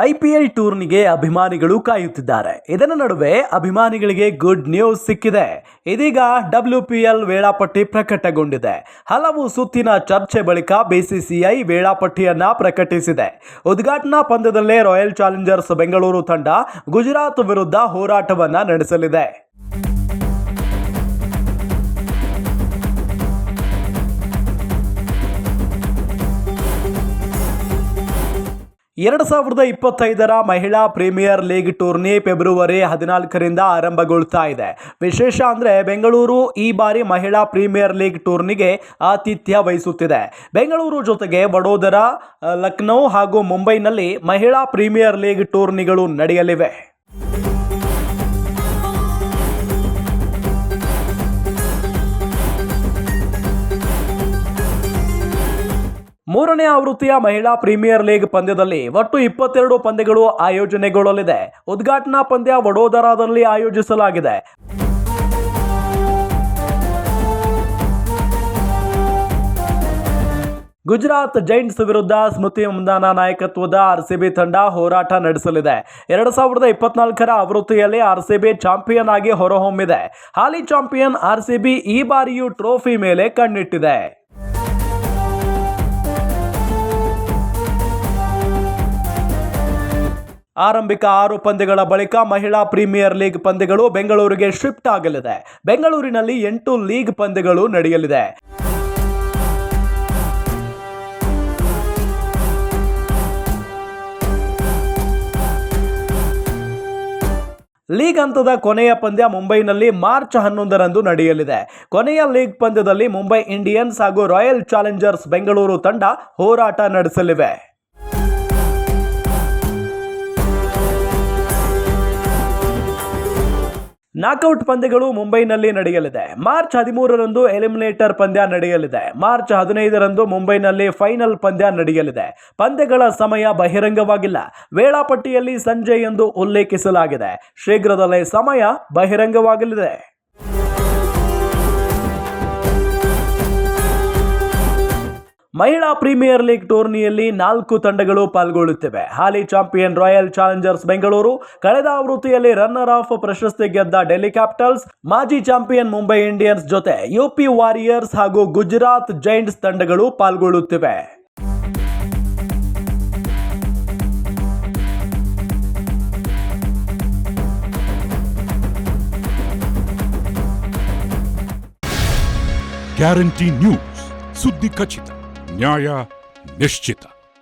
IPL ಟೂರ್ನಿಗೆ ಅಭಿಮಾನಿಗಳು ಕಾಯುತ್ತಿದ್ದಾರೆ. ಇದರ ನಡುವೆ ಅಭಿಮಾನಿಗಳಿಗೆ ಗುಡ್ ನ್ಯೂಸ್ ಸಿಕ್ಕಿದೆ. ಇದೀಗ ಡಬ್ಲ್ಯೂ ಪಿ ಎಲ್ ವೇಳಾಪಟ್ಟಿ ಪ್ರಕಟಗೊಂಡಿದೆ. ಹಲವು ಸುತ್ತಿನ ಚರ್ಚೆ ಬಳಿಕ ಬಿಸಿಸಿಐ ವೇಳಾಪಟ್ಟಿಯನ್ನ ಪ್ರಕಟಿಸಿದೆ. ಉದ್ಘಾಟನಾ ಪಂದ್ಯದಲ್ಲೇ ರಾಯಲ್ ಚಾಲೆಂಜರ್ಸ್ ಬೆಂಗಳೂರು ತಂಡ ಗುಜರಾತ್ ವಿರುದ್ಧ ಹೋರಾಟವನ್ನ ನಡೆಸಲಿದೆ. ಎರಡು ಸಾವಿರದ ಇಪ್ಪತ್ತೈದರ ಮಹಿಳಾ ಪ್ರೀಮಿಯರ್ ಲೀಗ್ ಟೂರ್ನಿ ಫೆಬ್ರವರಿ ಹದಿನಾಲ್ಕರಿಂದ ಆರಂಭಗೊಳ್ತಾ ಇದೆ. ವಿಶೇಷ ಅಂದರೆ ಬೆಂಗಳೂರು ಈ ಬಾರಿ ಮಹಿಳಾ ಪ್ರೀಮಿಯರ್ ಲೀಗ್ ಟೂರ್ನಿಗೆ ಆತಿಥ್ಯ ವಹಿಸುತ್ತಿದೆ. ಬೆಂಗಳೂರು ಜೊತೆಗೆ ವಡೋದರ ಲಕ್ನೌ ಹಾಗೂ ಮುಂಬೈನಲ್ಲಿ ಮಹಿಳಾ ಪ್ರೀಮಿಯರ್ ಲೀಗ್ ಟೂರ್ನಿಗಳು ನಡೆಯಲಿವೆ. ಮೂರನೇ ಆವೃತ್ತಿಯ ಮಹಿಳಾ ಪ್ರೀಮಿಯರ್ ಲೀಗ್ ಪಂದ್ಯದಲ್ಲಿ ಒಟ್ಟು ಇಪ್ಪತ್ತೆರಡು ಪಂದ್ಯಗಳು ಆಯೋಜನೆಗೊಳ್ಳಲಿದೆ. ಉದ್ಘಾಟನಾ ಪಂದ್ಯ ವಡೋದರಾದಲ್ಲಿ ಆಯೋಜಿಸಲಾಗಿದೆ. ಗುಜರಾತ್ ಜೈಂಟ್ಸ್ ವಿರುದ್ಧ ಸ್ಮೃತಿ ಮಂದಾನ ನಾಯಕತ್ವದ ಆರ್ಸಿಬಿ ತಂಡ ಹೋರಾಟ ನಡೆಸಲಿದೆ. ಎರಡು ಸಾವಿರದ ಇಪ್ಪತ್ನಾಲ್ಕರ ಆವೃತ್ತಿಯಲ್ಲಿ ಆರ್ಸಿಬಿ ಚಾಂಪಿಯನ್ ಆಗಿ ಹೊರಹೊಮ್ಮಿದೆ. ಹಾಲಿ ಚಾಂಪಿಯನ್ ಆರ್ಸಿಬಿ ಈ ಬಾರಿಯೂ ಟ್ರೋಫಿ ಮೇಲೆ ಕಣ್ಣಿಟ್ಟಿದೆ. ಆರಂಭಿಕ ಆರು ಪಂದ್ಯಗಳ ಬಳಿಕ ಮಹಿಳಾ ಪ್ರೀಮಿಯರ್ ಲೀಗ್ ಪಂದ್ಯಗಳು ಬೆಂಗಳೂರಿಗೆ ಶಿಫ್ಟ್ ಆಗಲಿದೆ. ಬೆಂಗಳೂರಿನಲ್ಲಿ ಎಂಟು ಲೀಗ್ ಪಂದ್ಯಗಳು ನಡೆಯಲಿದೆ. ಲೀಗ್ ಹಂತದ ಕೊನೆಯ ಪಂದ್ಯ ಮುಂಬೈನಲ್ಲಿ ಮಾರ್ಚ್ ಹನ್ನೊಂದರಂದು ನಡೆಯಲಿದೆ. ಕೊನೆಯ ಲೀಗ್ ಪಂದ್ಯದಲ್ಲಿ ಮುಂಬೈ ಇಂಡಿಯನ್ಸ್ ಹಾಗೂ ರಾಯಲ್ ಚಾಲೆಂಜರ್ಸ್ ಬೆಂಗಳೂರು ತಂಡ ಹೋರಾಟ ನಡೆಸಲಿವೆ. ನಾಕೌಟ್ ಪಂದ್ಯಗಳು ಮುಂಬೈನಲ್ಲಿ ನಡೆಯಲಿದೆ. ಮಾರ್ಚ್ ಹದಿಮೂರರಂದು ಎಲಿಮಿನೇಟರ್ ಪಂದ್ಯ ನಡೆಯಲಿದೆ. ಮಾರ್ಚ್ ಹದಿನೈದರಂದು ಮುಂಬೈನಲ್ಲಿ ಫೈನಲ್ ಪಂದ್ಯ ನಡೆಯಲಿದೆ. ಪಂದ್ಯಗಳ ಸಮಯ ಬಹಿರಂಗವಾಗಿಲ್ಲ. ವೇಳಾಪಟ್ಟಿಯಲ್ಲಿ ಸಂಜೆ ಎಂದು ಉಲ್ಲೇಖಿಸಲಾಗಿದೆ. ಶೀಘ್ರದಲ್ಲೇ ಸಮಯ ಬಹಿರಂಗವಾಗಲಿದೆ. ಮಹಿಳಾ ಪ್ರೀಮಿಯರ್ ಲೀಗ್ ಟೂರ್ನಿಯಲ್ಲಿ ನಾಲ್ಕು ತಂಡಗಳು ಪಾಲ್ಗೊಳ್ಳುತ್ತಿವೆ. ಹಾಲಿ ಚಾಂಪಿಯನ್ ರಾಯಲ್ ಚಾಲೆಂಜರ್ಸ್ ಬೆಂಗಳೂರು ಕಳೆದ ಆವೃತ್ತಿಯಲ್ಲಿ ರನ್ನರ್ ಆಫ್ ಪ್ರಶಸ್ತಿ ಗೆದ್ದ ಡೆಲ್ಲಿ ಕ್ಯಾಪಿಟಲ್ಸ್, ಮಾಜಿ ಚಾಂಪಿಯನ್ ಮುಂಬೈ ಇಂಡಿಯನ್ಸ್ ಜೊತೆ ಯುಪಿ ವಾರಿಯರ್ಸ್ ಹಾಗೂ ಗುಜರಾತ್ ಜೈಂಟ್ಸ್ ತಂಡಗಳು ಪಾಲ್ಗೊಳ್ಳುತ್ತಿವೆ. ಗ್ಯಾರಂಟಿ ನ್ಯೂಸ್ ಸುದ್ದಿ ಖಚಿತ. Няя Нещита.